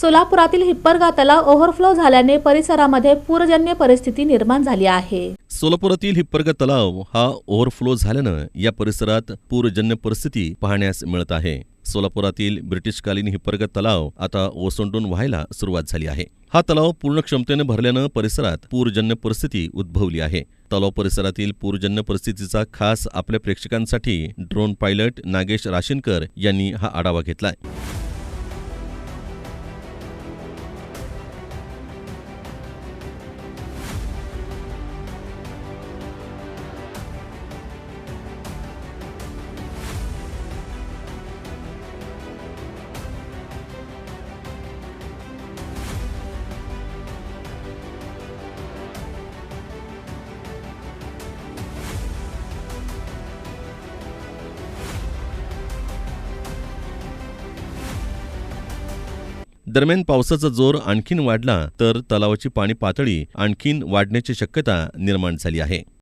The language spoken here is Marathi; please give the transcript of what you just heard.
सोलापुरातील हिप्परगा तलाव ओव्हरफ्लो झाल्याने परिसरामध्ये पूरजन्य परिस्थिती निर्माण झाली आहे. सोलापुरातील हिप्परगा तलाव हा ओव्हरफ्लो झाल्यानं या परिसरात पूरजन्य परिस्थिती पाहण्यास मिळत आहे. सोलापुरातील ब्रिटिशकालीन हिप्परगा तलाव आता ओसंडून व्हायला सुरुवात झाली आहे. हा तलाव पूर्ण क्षमतेने भरल्यानं परिसरात पूरजन्य परिस्थिती उद्भवली आहे. तलाव परिसरातील पूरजन्य परिस्थितीचा खास आपल्या प्रेक्षकांसाठी ड्रोन पायलट नागेश राशीनकर यांनी हा आढावा घेतलाय. दरम्यान पावसाचा जोर आणखीन वाढला तर तलावाची पाणी पातळी आणखीन वाढण्याची शक्यता निर्माण झाली आहे.